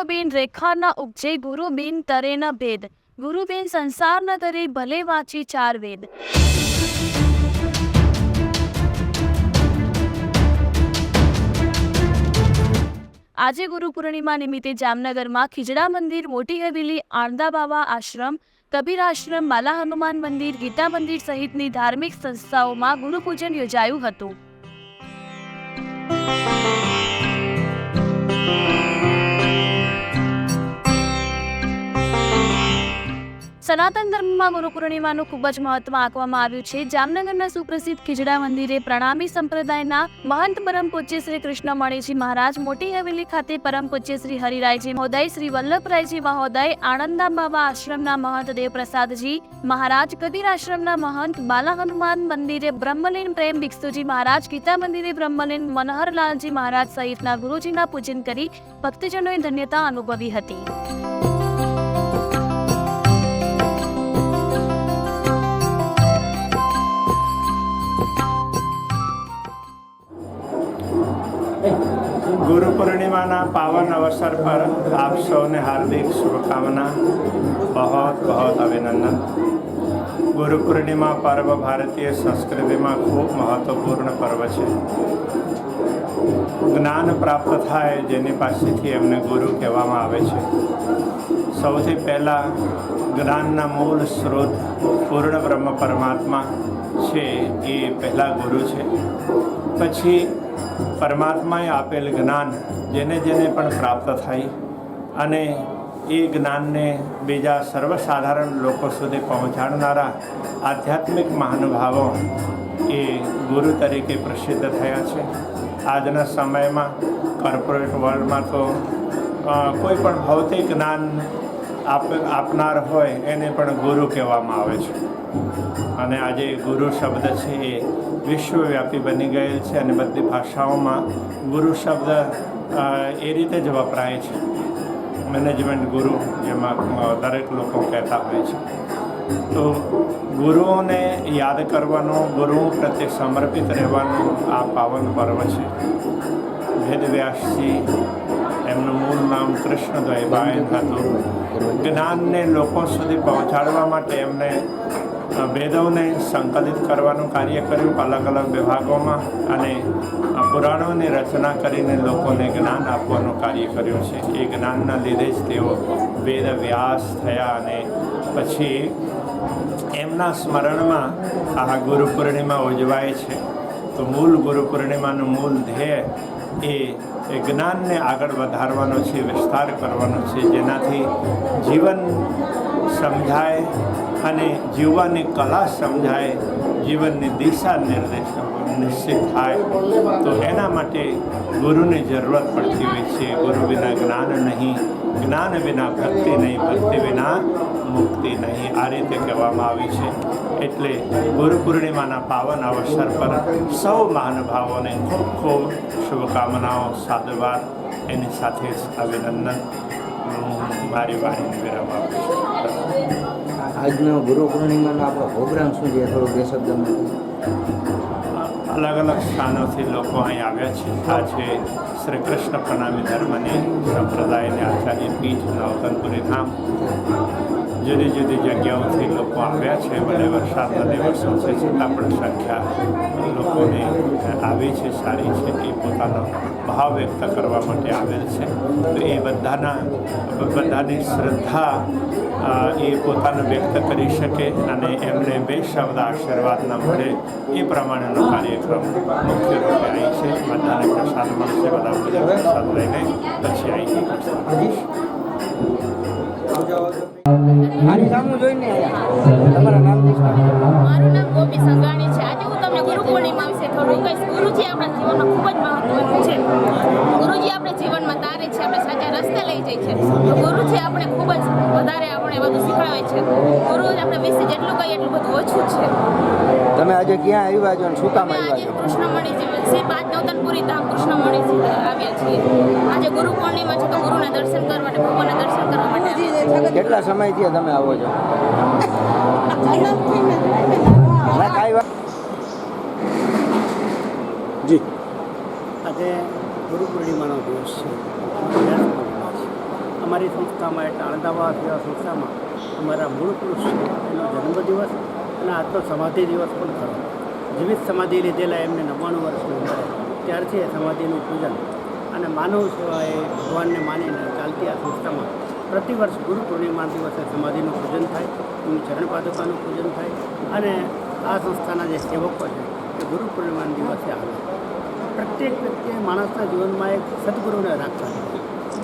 ગુરુબેન રેખાના ઉપજે ગુરુબેન તરે ન ભેદ. ગુરુબેન સંસાર ન તરે ભલે વાંચી ચાર વેદ. આજે ગુરુ પૂર્ણિમા નિમિત્તે જામનગરમાં ખીજડા મંદિર, મોટી હવેલી, આણંદા બાવા આશ્રમ, કબીર આશ્રમ માલા હનુમાન મંદિર, ગીતા મંદિર સહિતની ધાર્મિક સંસ્થાઓમાં ગુરુ પૂજન યોજાયું હતું. સનાતન ધર્મમાં ગુરુ પૂર્ણિમાનું ખૂબ જ મહત્વ આંકવામાં આવ્યું છે. જામનગરના સુપ્રસિદ્ધ ખીજડા મંદિરે પ્રણામી સંપ્રદાયના મહંત પરમ પૂજ્ય શ્રી કૃષ્ણ મણીજી મહારાજ મોટી હવેલી ખાતે પરમ પૂજ્ય શ્રી હરિરાયજી મહોદય, શ્રી વલ્લભરાયજી મહોદય આણંદા બાબા આશ્રમના મહંત દેવપ્રસાદજી મહારાજ, કબીર આશ્રમના મહંત બાલા હનુમાન મંદિરે બ્રહ્મલીન પ્રેમ ભિક્ષુજી મહારાજ, ગીતા મંદિરે બ્રહ્મલીન મનોહરલાલજી મહારાજ સહિતના ગુરુજીના પૂજન કરી ભક્તજનોએ ધન્યતા અનુભવી હતી. પૂર્ણિમાના પાવન અવસર પર આપ સૌને હાર્દિક શુભકામના. બહોત બહોત અભિનંદન. ગુરુ પૂર્ણિમા પર્વ ભારતીય સંસ્કૃતિમાં ખૂબ મહત્વપૂર્ણ પર્વ છે. જ્ઞાન પ્રાપ્ત થાય જેની પાસેથી એમને ગુરુ કહેવામાં આવે છે. સૌથી પહેલાં જ્ઞાનના મૂળ સ્ત્રોત પૂર્ણ બ્રહ્મ પરમાત્મા છે એ પહેલાં ગુરુ છે. પછી પરમાત્માએ આપેલ જ્ઞાન જેને જેને પણ પ્રાપ્ત થાય અને એ જ્ઞાનને બીજા સર્વસાધારણ લોકો સુધી પહોંચાડનારા આધ્યાત્મિક મહાનુભાવો એ ગુરુ તરીકે પ્રસિદ્ધ થયા છે. આજના સમયમાં કોર્પોરેટ વર્લ્ડમાં તો કોઈ પણ ભૌતિક જ્ઞાન આપ આપનાર હોય એને પણ ગુરુ કહેવામાં આવે છે. અને આજે ગુરુ શબ્દ છે એ વિશ્વવ્યાપી બની ગયેલ છે અને બધી ભાષાઓમાં ગુરુ શબ્દ એ રીતે જ વપરાય છે. મેનેજમેન્ટ ગુરુ જેમાં દરેક લોકો કહેતા હોય છે. તો ગુરુઓને યાદ કરવાનો, ગુરુ પ્રત્યે સમર્પિત રહેવાનું આ પાવન પર્વ છે. વેદવ્યાસજી એમનું મૂળ નામ કૃષ્ણ દ્વૈપાયન હતું. જ્ઞાનને લોકો સુધી પહોંચાડવા માટે એમને વેદોને સંકલિત કરવાનું કાર્ય કર્યું અલગ અલગ વિભાગોમાં અને પુરાણોની રચના કરીને લોકોને જ્ઞાન આપવાનું કાર્ય કર્યું છે. એ જ્ઞાનના લીધે જ તેઓ વેદ વ્યાસ થયા અને પછી એમના સ્મરણમાં આ ગુરુ પૂર્ણિમા ઉજવાય છે. તો મૂળ ગુરુ પૂર્ણિમાનું મૂળ ધ્યેય એ એ જ્ઞાનને આગળ વધારવાનો છે, વિસ્તાર કરવાનો છે, જેનાથી જીવન સમજાય અને જીવવાની કલા સમજાય, જીવનની દિશા નિર્દેશ નિશ્ચિત થાય. તો એના માટે ગુરુની જરૂરત પડતી હોય છે. ગુરુ વિના જ્ઞાન નહીં. જ્ઞાન વિના ભક્તિ નહીં ભક્તિ વિના મુક્તિ નહીં આ રીતે કહેવામાં આવી છે. એટલે ગુરુ પૂર્ણિમાના પાવન અવસર પર સૌ મહાનુભાવોને ખૂબ ખૂબ શુભકામનાઓ સાધુવાદ એની સાથે અભિનંદન. મારી વાણીને વિરામ આપું છું. આજનો ગુરુ પૂર્ણિમાનો આપણો પ્રોગ્રામ શું છે? થોડો બે શબ્દમાં અલગ અલગ સ્થાનોથી લોકો અહીં આવ્યા છે. આ છે શ્રી કૃષ્ણ પ્રણામી ધર્મની સંપ્રદાયની આચાર્ય પીઠ નવતનપુરી ધામ જુદી જુદી જગ્યાઓથી લોકો આવ્યા છે ભલે વરસાદના દિવસો છે છતાં પણ સંખ્યા લોકોની આવી છે, સારી છે એ પોતાનો ભાવ વ્યક્ત કરવા માટે આવેલ છે. તો એ બધાના, બધાની શ્રદ્ધા એ પોતાનું વ્યક્ત કરી શકે અને એમને બે શબ્દ આશીર્વાદના મળે એ પ્રમાણેનો કાર્યક્રમ મુખ્ય રૂપે આવી છે. બધાને પ્રસાદ મળશે બધા બધા પ્રસાદ લઈને પછી આવી મારું નામ ગોપી સંઘાણી છે. આજે હું તમને ગુરુ પૂર્ણિમા વિશે થોડું કહીશ ગુરુજી આપણા જીવનમાં ખૂબ જ મહત્વનું છે. ગુરુજી આપણે જીવનમાં તારે છે આપણે સાચા રસ્તે લઈ જાય છે. ગુરુજી આપણે ખૂબ જ વધારે આપણે બધું શીખવાડે છે. ગુરુ આપણે વિશે જેટલું કહીએ એટલું બધું ઓછું છે. તમે આજે ક્યાં આવ્યા છો અને શું કામ અમે આજે આવ્યા છો? કૃષ્ણમણીજી શ્રી પાંચ નવતનપુરી ધામ કૃષ્ણમણીજી આવ્યા છીએ. આજે ગુરુ પૂર્ણિમા છે તો ગુરુના દર્શન કરવા માટે ભગવાનના દર્શન કરવા માટે આવ્યા. કેટલા સમયથી તમે આવો છો? કાંઈ વાત જી આજે ગુરુ પૂર્ણિમાનો દિવસ છે વ્યાસ પૂર્ણિમા છે. આજે ગુરુ પૂર્ણિમા છે. આજે વ્યાસ પૂર્ણિમા છે. આજે ગુરુ પૂર્ણિમા છે. આજે અમારી સંસ્થામાં એટલે અણદાવાદ જેવા સંસ્થામાં અમારા મૂળ પુરુષ છે. એનો જન્મદિવસ અને આજનો સમાધિ દિવસ પણ ખરો. જીવિત સમાધિ લીધેલા એમને નવ્વાણું વર્ષની ઉંમરે ત્યારથી એ સમાધિનું પૂજન અને માનવ સેવા એ ભગવાનને માનીને ચાલતી આ સંસ્થામાં પ્રતિવર્ષ ગુરુ પૂર્ણિમા દિવસે સમાધિનું પૂજન થાય, એમની ચરણ પાદુકાનું પૂજન થાય અને આ સંસ્થાના જે સેવકો છે, એ ગુરુ પૂર્ણિમા દિવસે આવે. પ્રત્યેક વ્યક્તિએ માણસના જીવનમાં એક સદગુરુને રાખવા.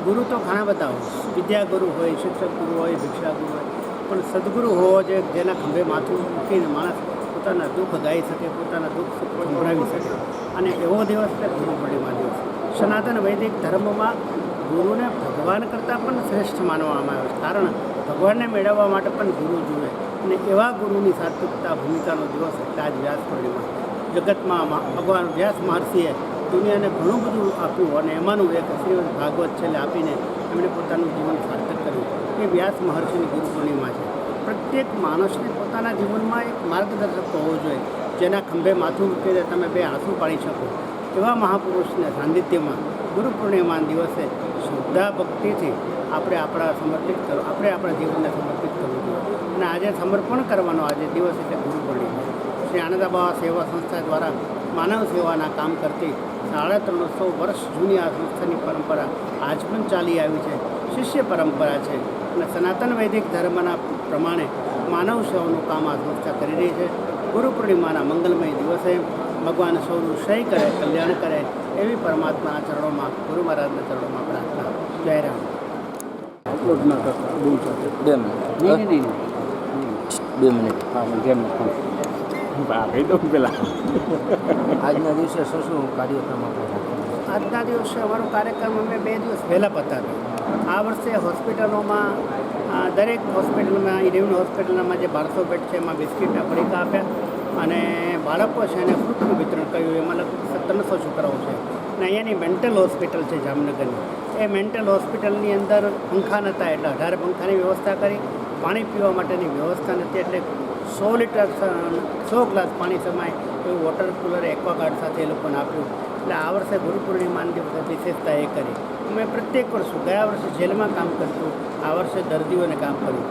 ગુરુ તો ઘણા બધા હોય. વિદ્યા ગુરુ હોય શિક્ષક ગુરુ હોય ભિક્ષા ગુરુ હોય. પણ સદગુરુ હોવો જોઈએ, જેના ખંભે માથું મૂકીને માણસ પોતાના દુઃખ ગાઈ શકે, પોતાના દુઃખ સંભળાવી શકે. અને એવો દિવસ છે ગુરુ પૂર્ણિમા દિવસ સનાતન વૈદિક ધર્મમાં ગુરુને ભગવાન કરતાં પણ શ્રેષ્ઠ માનવામાં આવે છે. કારણ ભગવાનને મેળવવા માટે પણ ગુરુ જુએ. અને એવા ગુરુની સાત્વિકતા ભૂમિકાનો દિવસ એટલે આજ વ્યાસ પૂર્ણિમા જગતમાં ભગવાન વ્યાસ મહર્ષિએ દુનિયાને ઘણું બધું આપ્યું અને એમાંનું એક શ્રીમદ ભાગવત છેલ્લે આપીને એમણે પોતાનું જીવન સાર્થક કર્યું. એ વ્યાસ મહર્ષિની ગુરુ પૂર્ણિમા છે. પ્રત્યેક માણસને પોતાના જીવનમાં એક માર્ગદર્શક હોવો જોઈએ, જેના ખંભે માથું મૂકીને તમે બે આંસુ પાડી શકો. એવા મહાપુરુષને સાનિધ્યમાં ગુરુ પૂર્ણિમા દિવસે શ્રદ્ધા ભક્તિથી આપણે આપણા સમર્પિત કરો, આપણે આપણા જીવનને સમર્પિત કરવું જોઈએ. અને આજે સમર્પણ કરવાનો આજે દિવસ એટલે ગુરુ પૂર્ણિમા. શ્રી આનંદાબા સેવા સંસ્થા દ્વારા માનવ સેવાના કામ કરતી સાડા ત્રણસો વર્ષ જૂની આ સંસ્થાની પરંપરા આજ પણ ચાલી આવી છે. શિષ્ય પરંપરા છે અને સનાતન વૈદિક ધર્મના પ્રમાણે માનવ સેવાનું કામ આ સંસ્થા કરી રહી છે. ગુરુ પૂર્ણિમાના મંગલમય દિવસે ભગવાન સૌનું શય કરે કલ્યાણ કરે એવી પરમાત્માના ચરણોમાં ગુરુ મહારાજના ચરણોમાં પ્રાર્થના. જય રામ. બે મિનિટ. નહીં નહીં નહીં બે પેલા. આજના દિવસે શું શું કાર્યક્રમ આપણે આજના દિવસે અમારો કાર્યક્રમ અમે બે દિવસ પહેલાં પતાવ્યો. આ વર્ષે હોસ્પિટલોમાં દરેક હોસ્પિટલમાં ઇરેવન હોસ્પિટલમાં જે બારસો બેડ છે એમાં બિસ્કિટના પડીકા આપ્યા અને બાળકો છે એને ફ્રૂટનું વિતરણ કર્યું. એમાં લગભગ ત્રણસો છોકરાઓ છે. અને અહીંયાની મેન્ટલ હોસ્પિટલ છે જામનગરની. એ મેન્ટલ હોસ્પિટલની અંદર પંખા નહોતા એટલે અઢાર પંખાની વ્યવસ્થા કરી પાણી પીવા માટેની વ્યવસ્થા નથી એટલે સો લીટર સો ગ્લાસ પાણી સમાય એવું વોટર કુલર એક્વાગાર્ડ સાથે એ લોકોને આપ્યું. એટલે આ વર્ષે ગુરુ પૂર્ણિમાના દિવસે વિશેષતા એ કરી. અમે પ્રત્યેક વર્ષ, ગયા વર્ષે જેલમાં કામ કરતું, આ વર્ષે દર્દીઓને કામ કર્યું.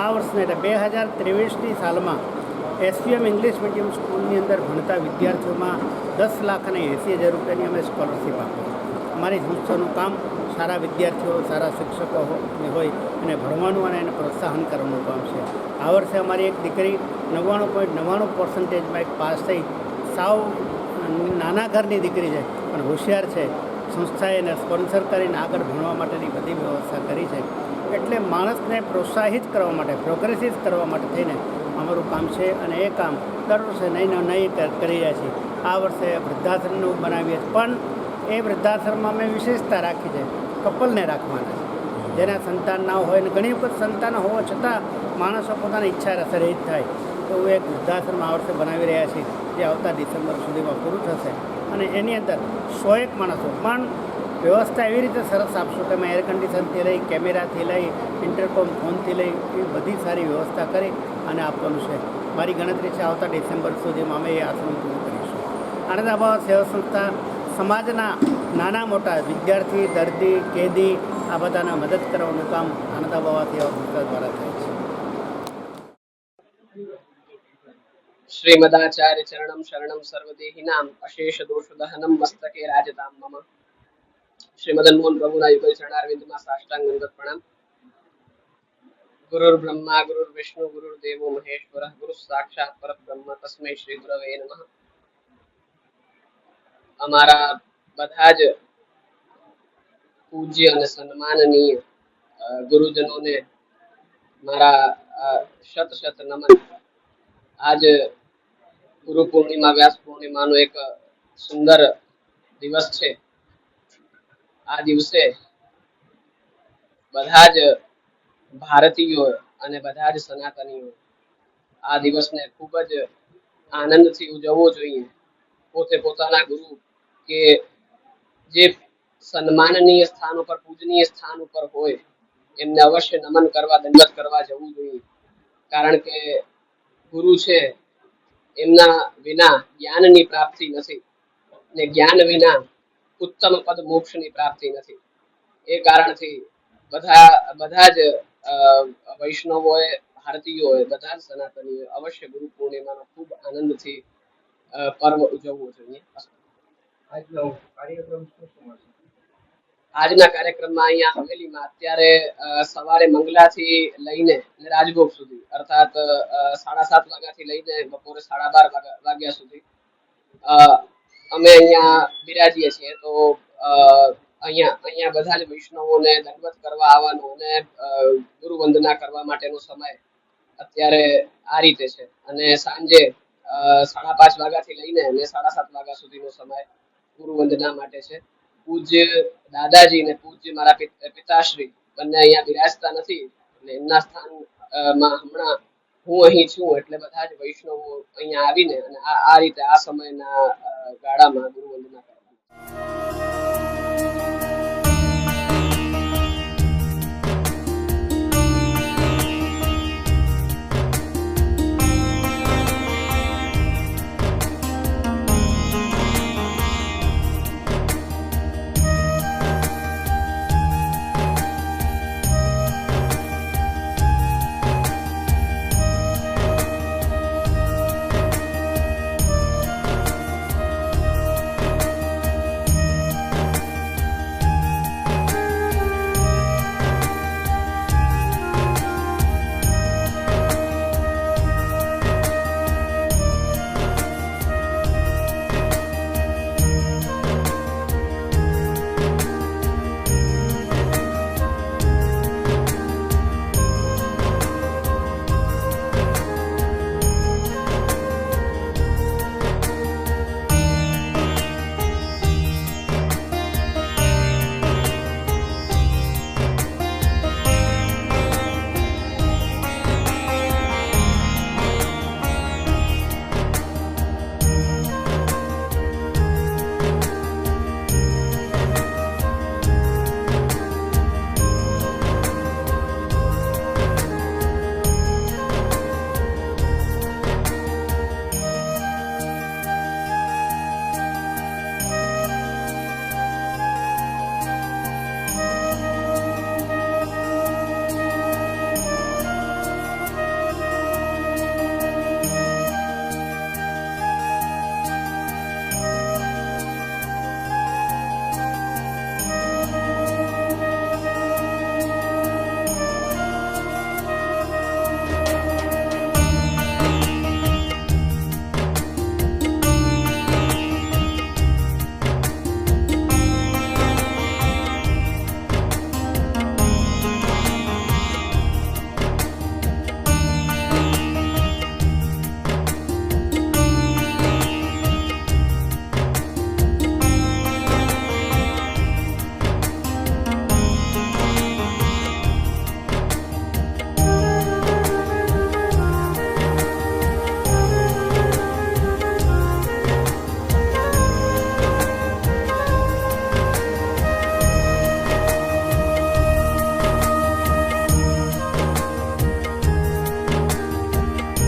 આ વર્ષને એટલે બે હજાર ત્રેવીસની સાલમાં એસપીએમ ઇંગ્લિશ મીડિયમ સ્કૂલની અંદર ભણતા વિદ્યાર્થીઓમાં દસ લાખ અને એંસી હજાર રૂપિયાની અમે સ્કોલરશીપ આપી. અમારી સંસ્થાનું કામ સારા વિદ્યાર્થીઓ, સારા શિક્ષકો હોય અને ભણવાનું અને એને પ્રોત્સાહન કરવાનું કામ છે. આ વર્ષે અમારી એક દીકરી નવ્વાણું પોઈન્ટ નવ્વાણું પર્સન્ટેજમાં એક પાસ થઈ. સાવ નાના ઘરની દીકરી છે, પણ હોશિયાર છે. સંસ્થાએ એને સ્પોન્સર કરીને આગળ ભણવા માટેની બધી વ્યવસ્થા કરી છે. એટલે માણસને પ્રોત્સાહિત કરવા માટે પ્રોગ્રેસિવ કરવા માટે થઈને અમારું કામ છે અને એ કામ દર વર્ષે નહીં નહીં કરી રહ્યા છીએ. આ વર્ષે વૃદ્ધાશ્રમનું બનાવીએ પણ એ વૃદ્ધાશ્રમમાં અમે વિશેષતા રાખી છે. કપલને રાખવાના છે. જેના સંતાન ના હોય ને ઘણી વખત સંતાન હોવા છતાં માણસો પોતાની ઈચ્છા રસરહિત થાય. તો એવું એક વૃદ્ધાશ્રમ આ વર્ષે બનાવી રહ્યા છીએ, જે આવતા ડિસેમ્બર સુધીમાં પૂરું થશે. અને એની અંદર સો એક માણસો. પણ વ્યવસ્થા એવી રીતે સરસ આપશું મેં એર કન્ડિશનથી લઈ, કેમેરાથી લઈ ઇન્ટરકોમ ફોનથી લઈ એ બધી સારી વ્યવસ્થા કરી અને આપવાનું છે. મારી ગણતરી છે આવતા ડિસેમ્બર સુધીમાં અમે એ આશ્રમ પૂરું કરીશું. આણંદ આનંદાબાદ સેવા સંસ્થા સમાજના નાના મોટા વિદ્યાર્થી દર્દી કેદી આ બધાને મદદ કરવાનું કામ આનંદાબાદ સેવા સંસ્થા દ્વારા થાય છે श्रीमदाचार्य चरणम शरणम सर्वदेहिनाम अशेष दोष दहनम मस्तके राजताम मम श्रीमदन मोहन प्रभुना युगल चरणारविंद માં સાષ્ટાંગ દંડવત પ્રણામ ગુરુર બ્રહ્મા ગુરુર વિષ્ણુ ગુરુર દેવો મહેશ્વર ગુરુ સાક્ષાત પરબ્રહ્મ તસ્મૈ શ્રી ગુરવે નમઃ અમારા બધા જ પૂજ્ય અને સન્માનનીય ગુરુજનોને મારા શત શત નમન. આજ ગુરુ પૂર્ણિમા વ્યાસ પૂર્ણિમાનો એક સુંદર દિવસ છે. આ દિવસે બધા જ ભારતીયો અને બધા જ સનાતનીઓ આ દિવસને ખૂબ જ આનંદથી ઉજવવો જોઈએ. પોતે પોતાના ગુરુ કે જે સન્માનનીય સ્થાન ઉપર, પૂજનીય સ્થાન ઉપર હોય, એમને અવશ્ય નમન કરવા દંડવત કરવા જવું જોઈએ. કારણ કે ગુરુ છે, એમના વિના જ્ઞાનની પ્રાપ્તિ નથી ને જ્ઞાન વિના ઉત્તમ પદ મોક્ષની પ્રાપ્તિ નથી. એ કારણથી બધા બધા જ વૈષ્ણવોએ, ભારતીયોએ, બધા જ સનાતનીઓએ અવશ્ય ગુરુ પૂર્ણિમાનો ખૂબ આનંદથી પર્વ ઉજવવો જોઈએ. આજનો કાર્યક્રમમાં અહીંયા હવેલીમાં અત્યારે સવારે મંગલાથી લઈને રાજભોગ સુધી, અર્થાત સાડા સાત વાગ્યાથી લઈને બપોરે સાડા બાર વાગ્યા સુધી. અમે અહીંયા બિરાજીએ છીએ તો અહીંયા અહીંયા બધા જ વૈષ્ણવોને દંડવત કરવા આવવાનો અને ગુરુ વંદના કરવા માટેનો સમય અત્યારે આ રીતે છે. અને સાંજે સાડા પાંચ વાગ્યાથી લઈને અને સાડા સાત વાગ્યા સુધીનો સમય ગુરુ વંદના માટે છે. પૂજ્ય દાદાજી ને પૂજ્ય મારા પિતાશ્રી બંને અહીંયા બિરાજતા નથી. એટલે એમના સ્થાનમાં હમણાં હું અહીં છું એટલે બધા જ વૈષ્ણવો અહીંયા આવીને અને આ રીતે આ સમયના ગાળામાં ગુરુ વંદના કરવાની